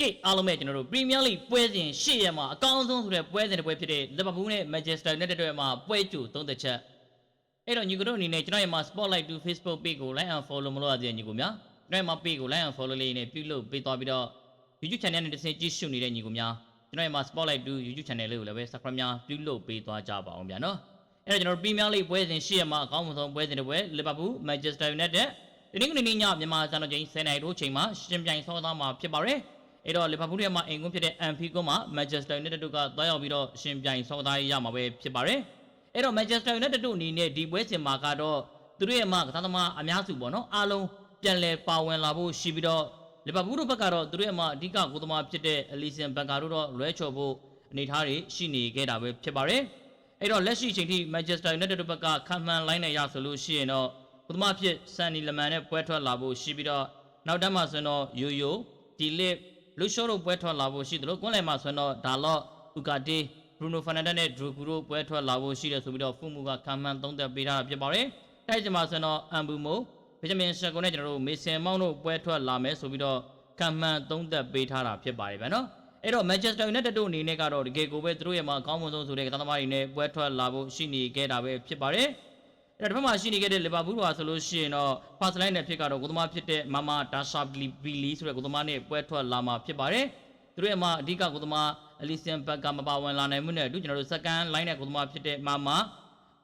ကဲအားလုံးပဲကျွန်တော်တို့ Premier League ပွဲစဉ်၈ရက်မှာအကောင်းဆုံးဆိုတဲ့ပွဲစဉ်တစ်ပွဲဖြစ်တဲ့ Liverpool နဲ့ Manchester United တို့မှာပွဲကြိုသုံးသက်ချက်အဲ့တော့ညီကိုတို့အနေနဲ့ကျွန်တော်ရဲ့မှာ Spotlight to Facebook page ကို like and follow မလုပ်ရသေးတဲ့ညီကိုများကျွန်တော်ရဲ့မှာ page ကို like and follow လေးနဲ့ပြုလုပ်ပေးသွားပြီးတော့ YouTube channel နဲ့တစ်ဆင့်ကြည့်ရှုနေတဲ့ညီကိုများကျွန်တော်ရဲ့မှာ Spotlight to YouTube channel လေးကိုလည်းပဲ subscribe များပြုလုပ်ပေးသွားကြပါအောင်ဗျာနော်အဲ့တော့ကျွန်တော်တို့ Premier League ပွဲစဉ်၈ရက်မှာအကောင်းဆုံးပွဲစဉ်တစ်ပွဲ Liverpool Manchester United ဒီနေ့ကနေညမြန်မာစံတော်ချိန်10:00နာရီတို့ချိန်မှာရှင်ပြိုင်ဆောသားမှာဖြစ်ပါတယ် အဲ့တော့လီဗာပူးရဲ့မှာအိမ်ကွန်းဖြစ်တဲ့အန်ဖီကွန်းမှာမန်ချက်စတာယူနိုက်တက်တို့ကသွားရောက်ပြီးတော့ရှင်ပြိုင်ဆောသားရမှာပဲဖြစ်ပါတယ်အဲ့တော့မန်ချက်စတာယူနိုက်တက်တို့အနေနဲ့ဒီပွဲစဉ်မှာကတော့သူတို့ရဲ့မှာကစားသမားအများစုပေါ့နော်အားလုံးပြန်လည်ပါဝင်လာဖို့ရှိပြီးတော့လီဗာပူးတို့ဘက်ကတော့သူတို့ရဲ့မှာအဓိကကိုသမားဖြစ်တဲ့အလီဆန်ဘန်ကာတို့တော့လွဲချော်ဖို့အနေထားတွေရှိနေခဲ့တာပဲဖြစ်ပါတယ်အဲ့တော့လက်ရှိချိန်ထိမန်ချက်စတာယူနိုက်တက်တို့ဘက်ကခံမှန်လိုင်းနေရဆိုလို့ရှိရင်တော့ကိုသမားဖြစ်ဆန်နီလမန်နဲ့ပွဲထွက်လာဖို့ရှိပြီးတော့နောက်တန်းမှာဆိုရင်တော့ယိုယိုဒီလစ် လူရှိုးတို့ပွဲထွက်လာဖို့ရှိတယ်လို့ကွန်လယ်မှာဆိုရင်တော့ဒါလော့ဥကာတီဘရူနိုဖာနန်ဒက်နဲ့ဒရူဂူတို့ပွဲထွက်လာဖို့ရှိတယ်ဆိုပြီးတော့ဖူမူကခံမှန်းသုံးသပ်ပေးထားတာဖြစ်ပါတယ်။တိုက်ကြမှာဆိုရင်တော့အမ်ဘူမိုဗီဂျမင်ရှက်ကိုနဲ့ကျွန်တော်တို့မေဆင်မောင်းတို့ပွဲထွက်လာမယ်ဆိုပြီးတော့ခံမှန်းသုံးသပ်ပေးထားတာဖြစ်ပါတယ်ဗျာနော်။အဲ့တော့ Manchester United တို့အနေနဲ့ကတော့ဒီကေကိုပဲသူတို့ရဲ့မှာအကောင်းဆုံးဆိုတဲ့ကစားသမားတွေနဲ့ပွဲထွက်လာဖို့ရှိနေခဲ့တာပဲဖြစ်ပါတယ်။ အဲ့တော့ဒီဘက်မှာရှိနေခဲ့တဲ့လီဗာပူးတို့ဟာဆိုလို့ရှိရင်တော့ဖာစလိုင်းနဲ့ဖြစ်ကတော့ကိုသမားဖြစ်တဲ့မာမာဒါရှာဘလီလီဆိုတဲ့ကိုသမားနဲ့ပွဲထွက်လာမှာဖြစ်ပါတယ်။သူတို့ရဲ့မှာအဓိကကိုသမားအလီဆန်ဘက်ကမပါဝင်လာနိုင်မှုနဲ့အတူကျွန်တော်တို့စကန်လိုင်းနဲ့ကိုသမားဖြစ်တဲ့မာမာ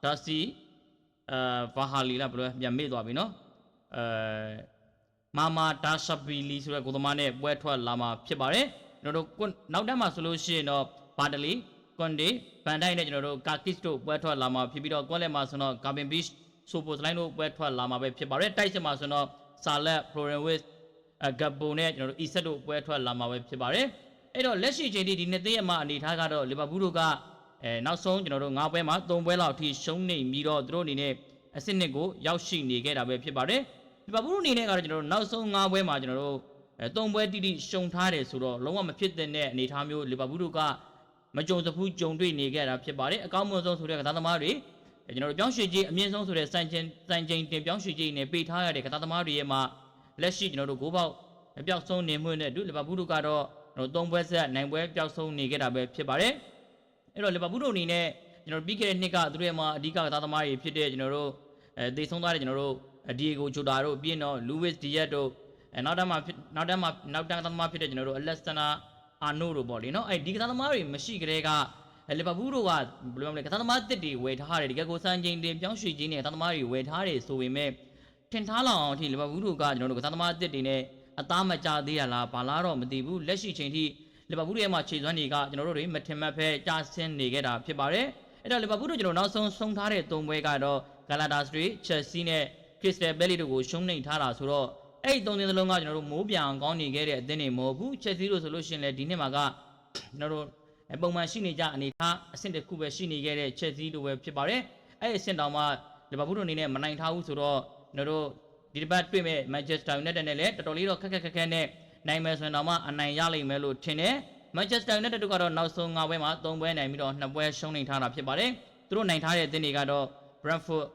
ဒါစီအာဗာဟာလီလားဘယ်လိုပြန်မေ့သွားပြီနော်အဲမာမာဒါရှာဘီလီဆိုတဲ့ကိုသမားနဲ့ပွဲထွက်လာမှာဖြစ်ပါတယ်။ကျွန်တော်တို့နောက်တန်းမှာဆိုလို့ရှိရင်တော့ဘာတလီ ကွန်ဒီဗန်ဒိုက်နဲ့ကျွန်တော်တို့ကာကစ်တို့ပွဲထွက်လာမှာဖြစ်ပြီးတော့ကွန်လက်မှာဆိုတော့ဂါဘင်ဘစ်ဆိုပိုစလိုင်းတို့ပွဲထွက်လာမှာပဲဖြစ်ပါတယ်တိုက်စစ်မှာဆိုတော့ဆာလက်ဖလိုရင်ဝစ်အဂဘိုနဲ့ကျွန်တော်တို့အီဆက်တို့ပွဲထွက်လာမှာပဲဖြစ်ပါတယ်အဲ့တော့လက်ရှိချိန်ထိဒီနှစ်သိရမှာအနေထားကတော့လီဗာပူးတို့ကအဲနောက်ဆုံးကျွန်တော်တို့၅ပွဲမှာ၃ပွဲလောက်အထိရှုံးနေပြီးတော့သူတို့အနေနဲ့အဆင့်နှစ်ကိုရောက်ရှိနေခဲ့တာပဲဖြစ်ပါတယ်လီဗာပူးတို့အနေနဲ့ကတော့ကျွန်တော်တို့နောက်ဆုံး၅ပွဲမှာကျွန်တော်တို့အဲ၃ပွဲတိတိရှုံထားတယ်ဆိုတော့လုံးဝမဖြစ်တဲ့အနေအထားမျိုးလီဗာပူးတို့က မကြုံစဖူးကြုံတွေ့နေခဲ့တာဖြစ်ပါတယ်အကောင်းဆုံးဆိုတဲ့ကစားသမားတွေကျွန်တော်တို့ပြောင်းရွှေ့ကြီးအမြင့်ဆုံးဆိုတဲ့စံချိန်စံချိန်တင်ပြောင်းရွှေ့ကြီးနဲ့ပေးထားရတဲ့ကစားသမားတွေရဲ့မှာလက်ရှိကျွန်တော်တို့ဂိုးပေါက်အပြောက်ဆုံးနေမှုနဲ့အတူလီဗာပူးတို့ကတော့ကျွန်တော်သုံးပွဲဆက်နိုင်ပွဲပျောက်ဆုံးနေခဲ့တာပဲဖြစ်ပါတယ်အဲ့တော့လီဗာပူးတို့အနေနဲ့ကျွန်တော်ပြီးခဲ့တဲ့နှစ်ကသူတို့ရဲ့မှာအဓိကကစားသမားတွေဖြစ်တဲ့ကျွန်တော်တို့အဲတေဆုံးသွားတဲ့ကျွန်တော်တို့ဒီယေဂိုဂျိုတာတို့ပြီးရင်တော့လူးဝစ်ဒီယက်တို့အဲနောက်တန်းမှာနောက်တန်းမှာနောက်တန်းကစားသမားဖြစ်တဲ့ကျွန်တော်တို့အလက်စတနာ အာနိုတို့ပေါ့လေနော်အဲဒီကစားသမားတွေမရှိကြတဲ့ကလီဗာပူးတို့ကဘယ်လိုမလဲကစားသမားတစ်တွေဝယ်ထားတယ်ဒီကကိုစံချိန်တင်ပြောင်းရွှေ့ခြင်းနဲ့ကစားသမားတွေဝယ်ထားတယ်ဆိုပေမဲ့ထင်ထားလောက်အောင်အထိလီဗာပူးတို့ကကျွန်တော်တို့ကစားသမားတစ်တွေနဲ့အသားမကြသေးရလားဘာလားတော့မသိဘူးလက်ရှိချိန်ထိလီဗာပူးရဲ့မှာခြေစွမ်းတွေကကျွန်တော်တို့တွေမထင်မှတ်ဖဲကြာဆင်းနေခဲ့တာဖြစ်ပါတယ်အဲ့တော့လီဗာပူးတို့ကျွန်တော်နောက်ဆုံးဆုံးထားတဲ့သုံးပွဲကတော့ဂလာတာစထရီချက်စီနဲ့ခရစ္စတယ်ဘယ်လီတို့ကိုရှုံးနိမ့်ထားတာဆိုတော့ အဲ့ဒီသုံးသင်းစလုံးကကျွန်တော်တို့မိုးပြန်အောင်ကောင်းနေခဲ့တဲ့အသင်းတွေမဟုတ်ဘူးချက်စီလို့ဆိုလို့ရှိရင်လည်းဒီနှစ်မှာကကျွန်တော်တို့ပုံမှန်ရှိနေကြအနေထားအဆင့်တစ်ခုပဲရှိနေခဲ့တဲ့ချက်စီလိုပဲဖြစ်ပါတယ်အဲ့ဒီအဆင့်တောင်မှလီဗာပူးတို့အနေနဲ့မနိုင်ထားဘူးဆိုတော့ကျွန်တော်တို့ဒီတစ်ပတ်တွေ့မဲ့ Manchester United နဲ့လည်းတော်တော်လေးတော့ခက်ခက်ခက်ခက်နဲ့နိုင်မယ်ဆိုရင်တော့မှအနိုင်ရလိမ့်မယ်လို့ထင်တယ် Manchester United တို့ကတော့နောက်ဆုံး၅ပွဲမှာ၃ပွဲနိုင်ပြီးတော့၂ပွဲရှုံးနေထားတာဖြစ်ပါတယ်သူတို့နိုင်ထားတဲ့အသင်းတွေကတော့ Brentford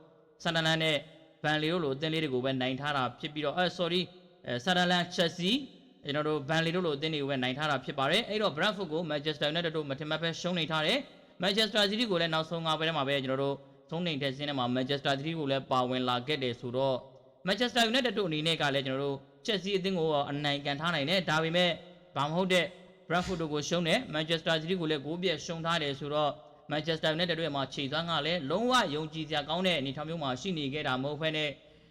Sunderland နဲ့ Burnley တို့လိုအသင်းလေးတွေကိုပဲနိုင်ထားတာဖြစ်ပြီးတော့အဲ sorry Sunderland Chelsea ကျွန်တော်တို့ Burnley တို့လိုအသင်းတွေကိုပဲနိုင်ထားတာဖြစ်ပါတယ်အဲ့တော့ Brentford ကို Manchester United တို့မထင်မှတ်ပဲရှုံးနေထားတယ် Manchester City ကိုလည်းနောက်ဆုံး၅ပွဲထဲမှာပဲကျွန်တော်တို့သုံးနေတဲ့စင်းထဲမှာ Manchester City ကိုလည်းပါဝင်လာခဲ့တယ်ဆိုတော့ Manchester United တို့အနေနဲ့ကလည်းကျွန်တော်တို့ Chelsea အသင်းကိုအနိုင်ကန်ထားနိုင်တယ်ဒါပေမဲ့ဘာမဟုတ်တဲ့ Brentford တို့ကိုရှုံးတယ် Manchester City ကိုလည်းဂိုးပြက်ရှုံးထားတယ်ဆိုတော့ Manchester United တို့ရဲ့မှာခြေသွမ်းကလည်းလုံးဝယုံကြည်စရာကောင်းတဲ့အနေအထားမျိုးမှာရှိနေခဲ့တာမဟုတ်ဘဲနဲ့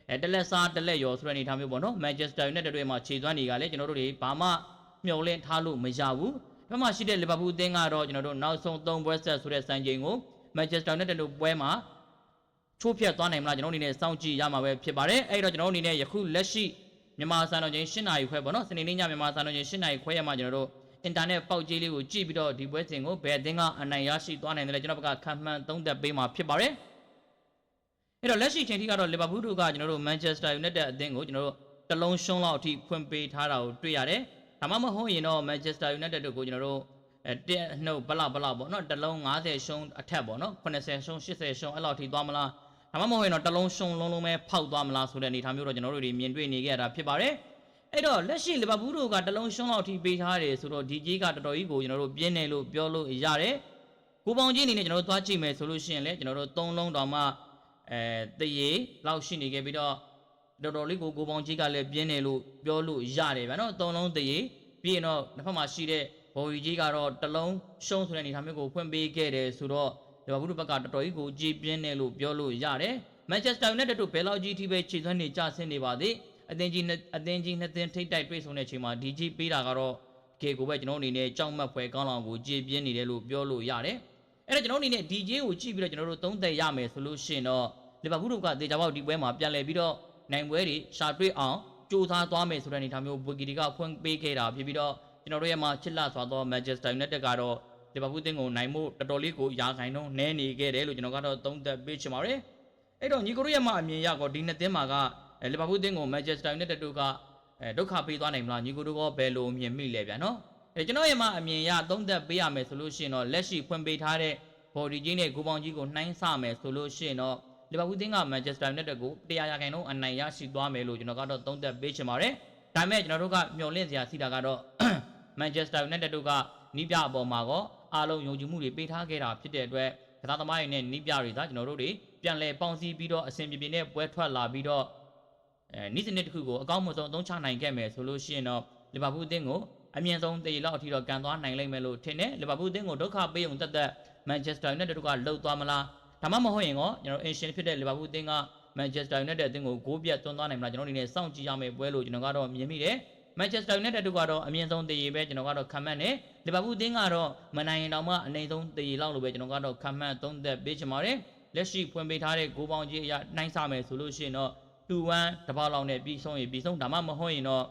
အဲတလက်စားတလက်ရောဆိုတဲ့အနေအထားမျိုးပေါ့နော် Manchester United တို့ရဲ့မှာခြေသွမ်းတွေကလည်းကျွန်တော်တို့တွေဘာမှမျှော်လင့်ထားလို့မရဘူးဒီမှာရှိတဲ့ Liverpool အသင်းကတော့ကျွန်တော်တို့နောက်ဆုံး3ပွဲဆက်ဆိုတဲ့စံချိန်ကို Manchester United တို့ပွဲမှာချိုးဖြတ်သွားနိုင်မလားကျွန်တော်အနေနဲ့စောင့်ကြည့်ရမှာပဲဖြစ်ပါတယ်အဲ့တော့ကျွန်တော်အနေနဲ့ယခုလက်ရှိမြန်မာစံတော်ချိန်၈နာရီခွဲပေါ့နော်စနေနေ့ညမြန်မာစံတော်ချိန်၈နာရီခွဲရမှာကျွန်တော်တို့ အင်တာနက်ပေါက်ကြီးလေးကိုကြည့်ပြီးတော့ဒီပွဲစဉ်ကိုဘယ်အသင်းကအနိုင်ရရှိသွားနိုင်တယ်လဲကျွန်တော်ဘက်ကခံမှန်းသုံးသပ်ပေးမှာဖြစ်ပါတယ်အဲ့တော့လက်ရှိချိန်ထိကတော့လီဗာပူးတို့ကကျွန်တော်တို့မန်ချက်စတာယူနိုက်တက်အသင်းကိုကျွန်တော်တို့တလုံးရှုံးလောက်အထိဖွင့်ပေးထားတာကိုတွေ့ရတယ်ဒါမှမဟုတ်ရင်တော့မန်ချက်စတာယူနိုက်တက်တို့ကိုကျွန်တော်တို့အဲတက်နှုတ်ဘလောက်ဘလောက်ပေါ့နော်တလုံး90ရှုံးအထက်ပေါ့နော်80ရှုံး80ရှုံးအဲ့လောက်ထိသွားမလားဒါမှမဟုတ်ရင်တော့တလုံးရှုံးလုံးလုံးပဲဖောက်သွားမလားဆိုတဲ့အနေအထားမျိုးတော့ကျွန်တော်တို့တွေမြင်တွေ့နေကြရတာဖြစ်ပါတယ် အဲ့တော့လက်ရှိလီဗာပူးတို့ကတလုံးရှုံးလောက်ထိပေးထားတယ်ဆိုတော့ဒီကြီးကတော်တော်ကြီးကိုကျွန်တော်တို့ပြင်းတယ်လို့ပြောလို့ရတယ်ကိုပေါင်ကြီးအနေနဲ့ကျွန်တော်တို့သွားကြည့်မယ်ဆိုလို့ရှိရင်လည်းကျွန်တော်တို့သုံးလုံးတောင်မှအဲတရေလောက်ရှိနေခဲ့ပြီးတော့တော်တော်လေးကိုကိုပေါင်ကြီးကလည်းပြင်းတယ်လို့ပြောလို့ရတယ်ဗျာနော်သုံးလုံးတရေပြီးရင်တော့တစ်ဖက်မှာရှိတဲ့ဘော်ရီကြီးကတော့တလုံးရှုံးဆိုတဲ့အနေအထားမျိုးကိုဖွင့်ပေးခဲ့တယ်ဆိုတော့လီဗာပူးတို့ဘက်ကတော်တော်ကြီးကိုကြည်ပြင်းတယ်လို့ပြောလို့ရတယ်မန်ချက်စတာယူနိုက်တက်တို့ဘယ်လောက်ကြီးထိပဲခြေစွမ်းနေကြဆင်းနေပါသေး အသင်းကြီးနှစ်အသင်းကြီးနှစ်သင်းထိတ်တိုက်တွေ့ဆုံတဲ့အချိန်မှာဒီကြီးပေးတာကတော့ကေကိုပဲကျွန်တော်အနေနဲ့ကြောက်မက်ဖွယ်ကောင်းလောင်ကိုကြည်ပြင်းနေတယ်လို့ပြောလို့ရတယ်။အဲ့တော့ကျွန်တော်အနေနဲ့ဒီကြီးကိုကြည့်ပြီးတော့ကျွန်တော်တို့သုံးသက်ရမယ်ဆိုလို့ရှိရင်တော့လီဗာပူးတို့ကတေချာပေါက်ဒီပွဲမှာပြန်လည်ပြီးတော့နိုင်ပွဲတွေရှာတွေ့အောင်ကြိုးစားသွားမယ်ဆိုတဲ့အနေအထားမျိုးဘူဂီတီကဖွင့်ပေးခဲ့တာဖြစ်ပြီးတော့ကျွန်တော်တို့ရဲ့မှာချစ်လာစွာသော Manchester United ကတော့လီဗာပူးအသင်းကိုနိုင်မှုတော်တော်လေးကိုရာခိုင်နှုန်းနည်းနေခဲ့တယ်လို့ကျွန်တော်ကတော့သုံးသက်ပေးချင်ပါတယ်။အဲ့တော့ညီကိုတို့ရဲ့မှာအမြင်ရကောဒီနှစ်သင်းမှာကအဲ လီဗာပူးအသင်းကိုမန်ချက်စတာယူနိုက်တက်တို့ကအဲဒုက္ခပေးသွားနိုင်မလားညီကိုတို့ကဘယ်လိုမြင်မိလဲဗျာနော်အဲကျွန်တော်ရဲ့မှာအမြင်ရသုံးသက်ပေးရမယ်ဆိုလို့ရှိရင်တော့လက်ရှိဖွင့်ပေးထားတဲ့ဘော်ဒီကြီးနဲ့ဂိုပေါင်ကြီးကိုနှိုင်းဆမယ်ဆိုလို့ရှိရင်တော့လီဗာပူးအသင်းကမန်ချက်စတာယူနိုက်တက်ကိုတရားရခိုင်နှုန်းအနိုင်ရရှိသွားမယ်လို့ကျွန်တော်ကတော့သုံးသက်ပေးချင်ပါတယ်ဒါပေမဲ့ကျွန်တော်တို့ကမျှော်လင့်စရာရှိတာကတော့မန်ချက်စတာယူနိုက်တက်တို့ကနီးပြအပေါ်မှာကောအားလုံးယုံကြည်မှုတွေပေးထားခဲ့တာဖြစ်တဲ့အတွက်ကစားသမားတွေနဲ့နီးပြတွေသာကျွန်တော်တို့တွေပြန်လည်ပေါင်းစည်းပြီးတော့အဆင်ပြေပြေနဲ့ပွဲထွက်လာပြီးတော့ အဲနီးစနစ်တစ်ခုကိုအကောင်းဆုံးအသုံးချနိုင်ခဲ့မယ်ဆိုလို့ရှိရင်တော့လီဗာပူးအသင်းကိုအမြင့်ဆုံးတည်လောက်အထိတော့ကန်သွားနိုင်လိမ့်မယ်လို့ထင်တယ်လီဗာပူးအသင်းကိုဒုက္ခပေးုံတက်တက်မန်ချက်စတာယူနိုက်တက်တို့ကလှုပ်သွားမလားဒါမှမဟုတ်ရင်ကောကျွန်တော်အင်ရှင်ဖြစ်တဲ့လီဗာပူးအသင်းကမန်ချက်စတာယူနိုက်တက်အသင်းကိုဂိုးပြတ်သွန်းသွားနိုင်မလားကျွန်တော်အနေနဲ့စောင့်ကြည့်ရမယ့်ပွဲလို့ကျွန်တော်ကတော့မြင်မိတယ်မန်ချက်စတာယူနိုက်တက်တို့ကတော့အမြင့်ဆုံးတည်ရပဲကျွန်တော်ကတော့ခံမှန်းတယ်လီဗာပူးအသင်းကတော့မနိုင်ရင်တော့မှအနိုင်ဆုံးတည်လောက်လို့ပဲကျွန်တော်ကတော့ခံမှန်းသုံးသက်ပေးချင်ပါတယ်လက်ရှိဖွင့်ပေးထားတဲ့ဂိုးပေါင်းကြီးအရာနှိုင်းဆမယ်ဆိုလို့ရှိရင်တော့ 2-1တစ်ပေါက်လောက်နဲ့ပြီးဆုံးရင်ပြီးဆုံးဒါမှမဟုတ်ရင်တော့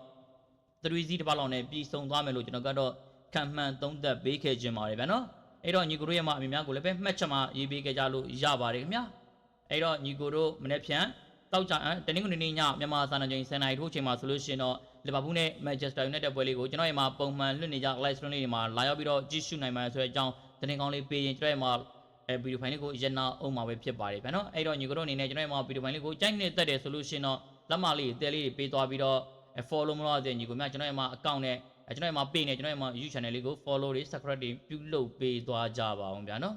3-0တစ်ပေါက်လောက်နဲ့ပြီးဆုံးသွားမယ်လို့ကျွန်တော်ကတော့ခံမှန်းသုံးသပ်ပေးခဲ့ခြင်းပါတယ်ဗျာနော်အဲ့တော့ညီကိုတို့ရဲ့မအမြင်များကိုလည်းပဲမှတ်ချက်မှာရေးပေးခဲ့ကြလို့ရပါတယ်ခင်ဗျာအဲ့တော့ညီကိုတို့မနေ့ဖြန်တောက်ကြအတနင်္ဂနွေနေ့ညမြန်မာစံတော်ချိန်10:00နာရီထိုးချိန်မှာဆိုလို့ရှိရင်တော့လီဗာပူးနဲ့မန်ချက်စတာယူနိုက်တက်ပွဲလေးကိုကျွန်တော်ရဲ့မှာပုံမှန်လွတ်နေကြ live stream လေးတွေမှာလာရောက်ပြီးတော့ကြည့်ရှုနိုင်မှာဆိုတဲ့အကြောင်းသတင်းကောင်းလေးပေးရင်ကျွန်တော်ရဲ့မှာ အဲဗီဒီယိုဖိုင်လေးကိုရနာအောင်မှာပဲဖြစ်ပါတယ်ဗျာနော်အဲ့တော့ညီကိုတို့အနေနဲ့ကျွန်တော်ရဲ့မှာဗီဒီယိုဖိုင်လေးကိုကြိုက်နေတတ်တယ်ဆိုလို့ရှိရင်တော့လက်မလေးတဲလေးတွေပေးသွားပြီးတော့ follow မလို့ရတဲ့ညီကိုများကျွန်တော်ရဲ့မှာ account နဲ့ကျွန်တော်ရဲ့မှာ page နဲ့ကျွန်တော်ရဲ့မှာ YouTube channel လေးကို follow တွေ subscribe တွေပြုလုပ်ပေးသွားကြပါအောင်ဗျာနော်